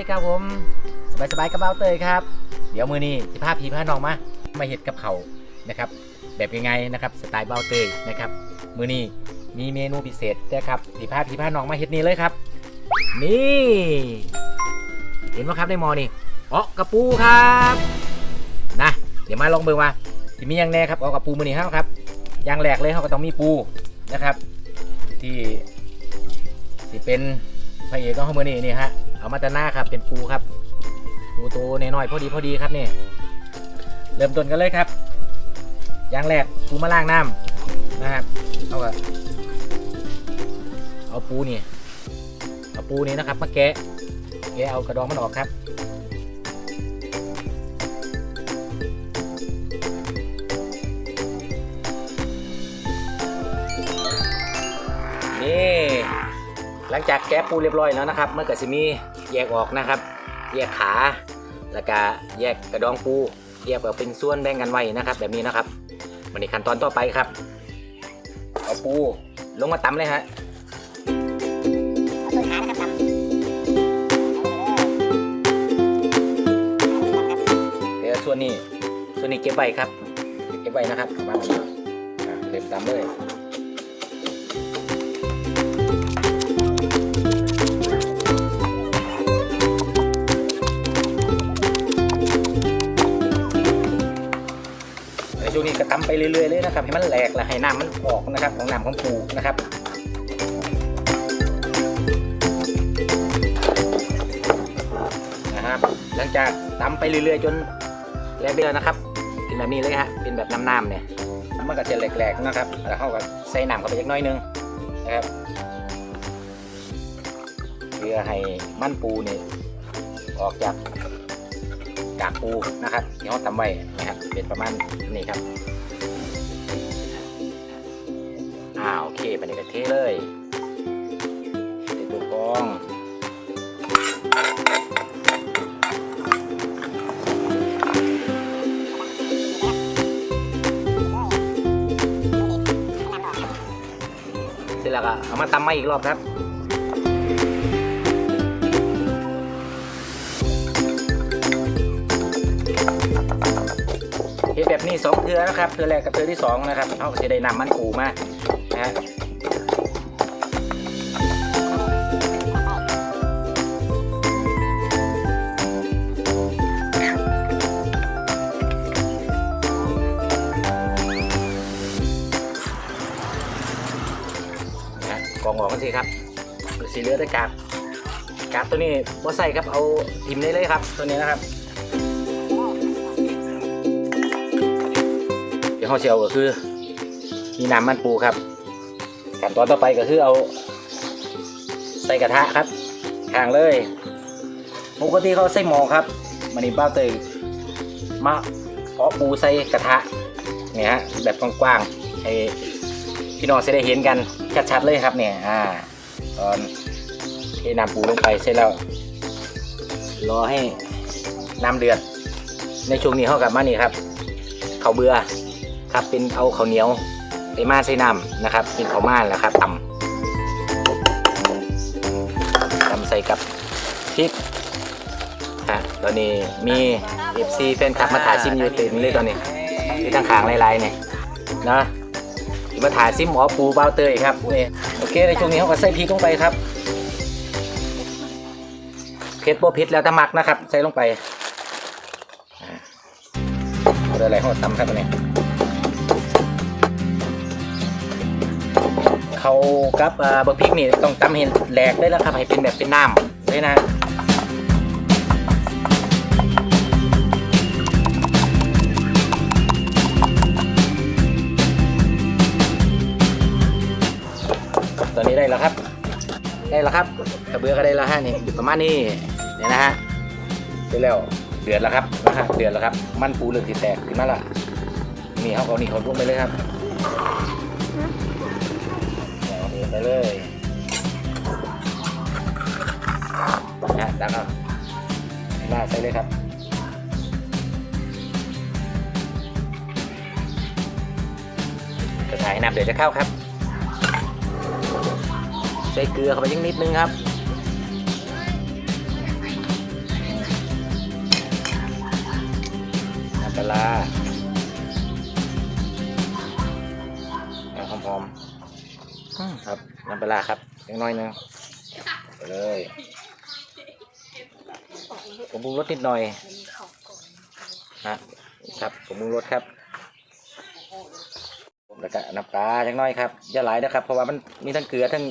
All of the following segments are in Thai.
ดีครับผมสบายสบายกับเบ้าเตยครับ เดี๋ยวมือนี้สิพาพี่พาน้องมามาเห็ดกับเขานะครับ แบบยังไงนะครับสไตล์เบ้าเตยนะครับ มือนี้มีเมนูพิเศษนะครับสิพาพี่พาน้องมาเห็ดนี่เลยครับ นี่ เห็นไหมครับในมอนี่อ๋อกระปูครับนะเดี๋ยวมาลองเบิ่งว่าที่มีหยังแน่ครับเอากระปูมือนี้ครับอย่างแรกเลยเขาก็ต้องมีปูนะครับ ที่ที่เป็นพระเอกของเขามือนี้นี่ฮะ เอามาแตหน้าครับ เป็นปูครับ ปูโตน้อยๆพอดีพอดีครับนี่ เริ่มต้นกันเลยครับ อย่างแรกปูมาล้างน้ำนะครับ เอาก็เอาปูนี่ เอาปูนี่นะครับมาแกะ แกะเอากระดองมันออกครับนี่หลังจากแกะปูเรียบร้อยแล้วนะครับเมื่อกี้สิมี แยกออกนะครับ แยกขา แล้วก็แยกกระดองปูแยกออกเป็นส่วนแบ่งกันไว้นะครับ แบบนี้นะครับวันนี้ขั้นตอนต่อไปครับ เอาปูลงมาตำเลยฮะเดี๋ยวส่วนนี้ ส่วนนี้เก็บไว้ครับ เก็บไว้นะครับเอามาอะเริ่มตำเลย ช่วงนี้ก็ตำไปเรื่อยๆเลยนะครับให้มันแหลกและให้น้ำมันออกนะครับ ของน้ำของปูนะครับนะครับ หลังจากตำไปเรื่อยๆ จนแหลกเดียวนะครับเป็นแบบนี้เลยฮะเป็นแบบน้ำๆเนี่ยมันก็จะแหลกๆนะครับแล้วเขาก็ใส่น้ำเข้าไปอีกน้อยนึงนะครับเพื่อให้มันปูนี่ออกจาก กากปูนะครับที่เขาตำไว้นะครับเป็นประมาณนี้ครับอ่าโอเคไปในกระเทเลยใส่ตัวกองเสร็จแล้วก็เอามาตำใหม่อีกรอบครับ แบบนี้สองเทือนะครับเทือแรกกับเทือที่สองนะครับเขาก็จะได้นำมันปูมานะฮะกองออกกันสิครับสีเลือดได้กาบกาบตัวนี้บ่ใส่ครับเอาทิมได้เลยครับตัวนี้นะครับ ดี๋ยวเขาเชียวก็คือ มีน้ำมันปูครับขั้นตอนต่อไปก็คือเอา ใส่กระทะครับทางเลยปกติเขาใส่หม้อครับมันนี่บ้าเตยมาเพาะปูใส่กระทะเนี่ยฮะแบบกว้างๆให้พี่น้องจะได้เห็นกันชัดๆเลยครับเนี่ยอ่าตอนเทน้ำปูลงไปเสร็จแล้วรอให้น้ำเดือดในช่วงนี้เขากลับมานี่ครับเขาเบื่อ ครับเป็นเอาข้าวเหนียวไปมาใส่น้ำนะครับ เป็นข้าวม่านแหละครับตำตำใส่กับพริกฮะตอนนี้มีเอฟซีแฟนคลับมาถ่ายซิมอยู่เต็มเลยตอนนี้ที่ทางขางลายๆเนี่ยนะมาถ่ายซิมหมอปูเบาเตยครับนี่โอเคในช่วงนี้เขาก็ใส่พริกลงไปครับเผ็ดบ่เผ็ดแล้วต่มักนะครับ ใส่ลงไปอ่าเอาอะไรเขาตำครับตัวนี้ เขากับเอ่อบะพริกนี่ต้องตำเห็นแหลกได้แล้วครับให้เป็นแบบเป็นน้ำเลยนะตอนนี้ได้แล้วครับ ได้แล้วครับกระเบือก็ได้แล้วฮะนี่อยู่ประมาณนี้เนี่ยนะฮะได้แล้วเดือดแล้วครับนะฮะเดือดแล้วครับ มันปูเลือกที่แตกขึ้นมาละนี่เขาเอานี่เขาลงไปเลยครับ ไปเลยนะแล้วก็ลาดส่เลยครับจะถ่ายใน้ำเดี๋ยวจะเข้าครับ ใส่เกลือเข้าไปยังนิดนึงครับน้ำปลาหอมๆ อืมครับน้ำปลาร้าครับยังน้อยหนึงไปเลยผมปรุงรสนิดหน่อยฮะครับผมปรุงรสครับแล้วก็น้ำปลาจังน้อยครับอย่าหลายนะครับ เพราะว่ามันมีทั้งเกลือทั้ง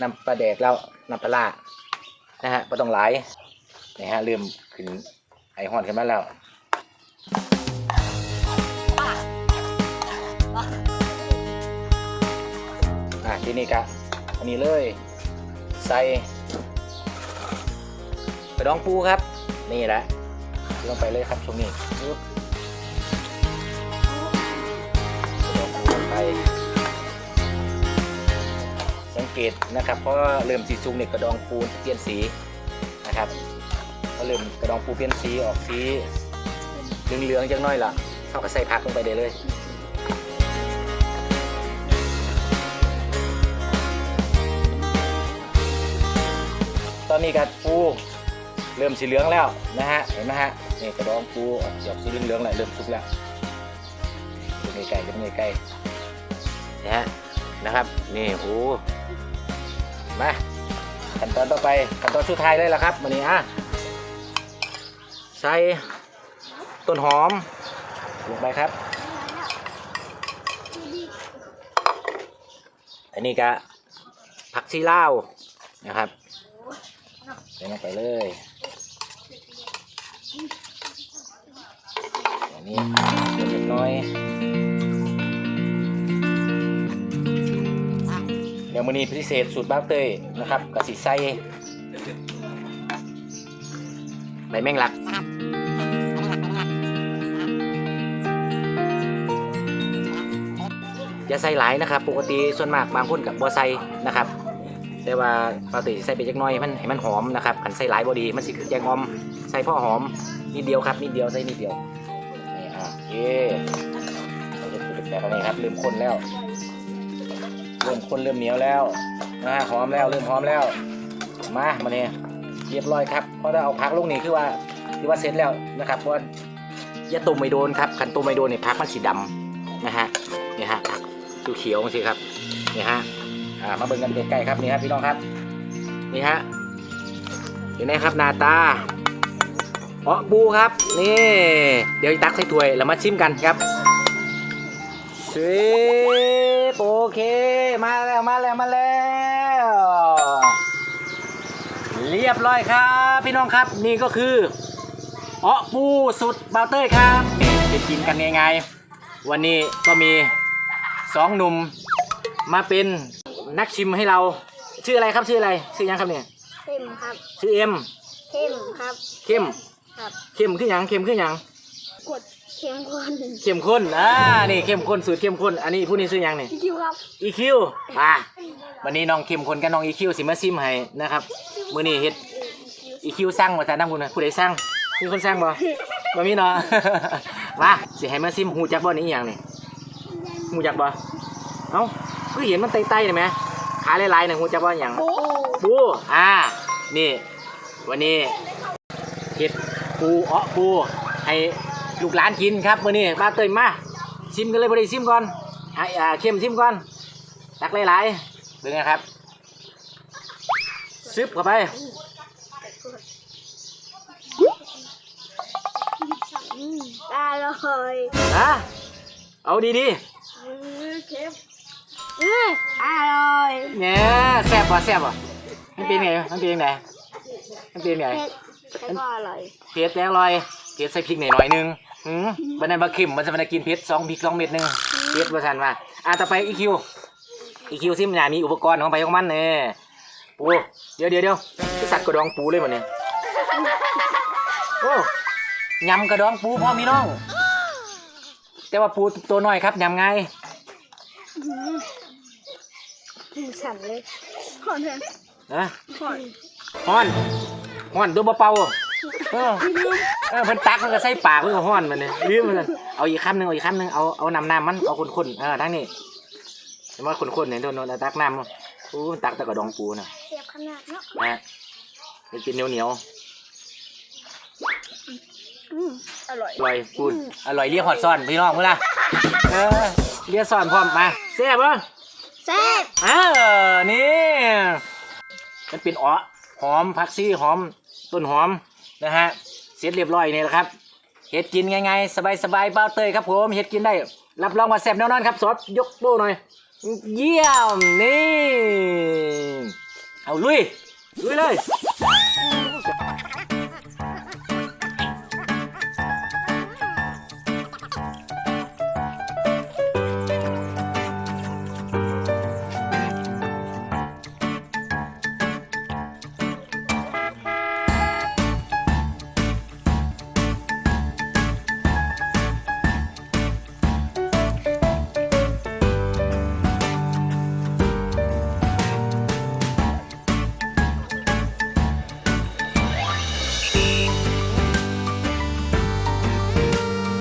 น้ำปลาแดกแล้วน้ำปลาร้านะฮะไม่ต้องหลายนี่ฮะเริ่มขึ้นไอห่อนขึ้นมาแล้ว ทีนี้กะอันนี้เลยใส่กระดองปูครับ นี่แหละลงไปเลยครับช่วงนี้กระดองปูลงไป สังเกตนะครับเพราะเริ่มสีสุกเนี่ยกระดองปูเปลี่ยนสีนะครับพอเริ่มกระดองปูเปลี่ยนสีออกสีเหลืองๆจังน้อยล่ะเขาก็ใส่ผักลงไปได้เลย ตอนนี้กัปูเริ่มสีเหลืองแล้วนะฮะเห็นไหมฮะนี่กระดองปูออกจากสีเหลืองๆแล้วเริ่มสุกแล้วดูในไก่ดูในไก่นะฮะนะครับนี่โอ้มาขั้นตอนต่อไปขั้นตอนสุดท้ายเลยละครับวันนี้อะใส่ต้นหอมลงไปครับ อันนี้ก็ผักชีลาวนะครับ ใส่ลงไปเลยอันนี้เล็กน้อย เดี๋ยวมื้อนี้พิเศษสูตรบ้าเตยนะครับกะสิใส่ใบแมงลักอย่าใส่หลายนะครับ ปกติส่วนมากบางคนกับบัใส่นะครับ แต่ว่าปกติใส่ไปจักน้อยมันให้มันหอมนะครับขันใส่หลายบอดีมันสิคือแกงอมใส่พ่อหอมนิดเดียวครับนิดเดียวใส่นิดเดียวนี่อะโอเคเราจะพูดแบบนี้ครับเริ่มข้นแล้วเริ่มข้นเริ่มเหนียวแล้วนะฮะหอมแล้วเริ่มหอมแล้วมามาเนี่ยเรียบร้อยครับเพราะถ้าเอาพักลูกนี่คือว่าคือว่าเสร็จแล้วนะครับเพราะว่าอย่าต้มไม่โดนครับขันต้มไม่โดนเนี่ยพักมันสีดำนะฮะนี่ฮะผักเขียวๆสิครับนี่ฮะ อ่ามาเบิ่งกันใกล้ๆครับนี่ครับพี่น้องครับ นี่ฮะเห็นไหมครับนาตาเออปูครับนี่ เดี๋ยวตักใส่ถ้วยแล้วมาชิมกันครับสิโอเค มาแล้วมาแล้วมาแล้ว เรียบร้อยครับ พี่น้องครับนี่ก็คือเออปูสุดเบาเต้ยครับไปกินกันยังไงวันนี้ก็มีสองหนุ่มมาเป็น นักชิมให้เรา ชื่ออะไรครับชื่ออะไร ชื่อยังครับเนี่ยเข้มครับชื่อเอ็มเข้มครับเข้มครับเข้มขึ้นยังเข้มขึ้นยังกดเข้มข้นเข้มข้นอ่านี่เข้มข้นสูตรเข้มข้นอันนี้ผู้นี้ชื่อยังเนี่ยพี่คิวครับอีคิวมาวันนี้น้องเข้มข้นกับน้องอีคิวสิมาซิมให้นะครับมื้อนี้เฮ็ดอีคิวสั่งมาแต่น้ำคุณนะผู้ใดสั่งมีคนสั่งบ่ บ่มีเนาะ มาสิให้มาซิมหูจักบ่นี่อีหยังนี่หูจักบ่เอ้า คือเห็นมันไต่ๆนี่แหมขาลายๆน่ะหูจักบ่หยังปูปูอ่า นี่ วันนี้เห็ดปูเอ้อปูให้ลูกหลานกินครับวันนี้มาเตยมาซิมกันเลยพอดีซิมก่อนให้อ่าเข้มซิมก่อนตักหลายๆดูนะครับซึบเข้าไปอืมอร่อยฮะเอาดีอืมเข้ม อืมอร่อยๆเนี่ยแซ่บป่ะแซ่บป่ะมันเป็นไงมันเป็นไงมันเป็นไงเผ็ดแล้วก็อร่อยเผ็ดแต่อร่อยเผ็ดใส่พริกหน่อยหน่อยๆหนึงหืมบันนั้นมาเค็มมันจะมากินเผ็ดสองพริกสองเม็ดหนึงเผ็ดประชันมาอะต่อไปอีคิวอีคิวซิมนมีอุปกรณ์ของไปของมันเนี่ยปูเดี๋ยวเดี๋ยวเดี๋ยวคือสัตว์กระดองปูเลยมันเนี่ยโอ้ยำกระดองปูพ่อมีน้อง แต่ว่าปูตัวน้อยครับยำไง อืมถึงฉันเลยขอเถอะนะขอฮ้อนฮ้อนตัวเบาๆเออเออเพิ่นตักมันก็ใส่ปากเพิ่นก็ฮ้อนมันเนี่ยลืมมันเอาอีกคำหนึงเอาอีกคำหนึงเอาเอาน้ำน้ำมันเอาคนๆเออทั้งนี้เห็นว่าคนๆเนี่ยโดนโดนตักน้ำอู้ตักแต่กระดองปูน่ะเสียบขนาดเนาะนะฮะมันกินเหนียวเหนียวอืมอร่อยอร่อยพูดอร่อยเรียกหอดซ่อนพี่น้องมึงล่ะเออเรียกซ่อนพร้อมมาแซ่บปะ แซ่บอ้านี่มันเป็นอ๋อหอมผักชีหอมต้นหอมนะฮะเสร็จเรียบร้อยนี่แหละครับเห็ดกินง่ายๆสบายๆเบ้าเตยครับผมเห็ดกินได้ รับรองว่าแซ่บแน่นอนครับซอสยกโป้หน่อย เยี่ยมนี่ เอาลุยลุยเลย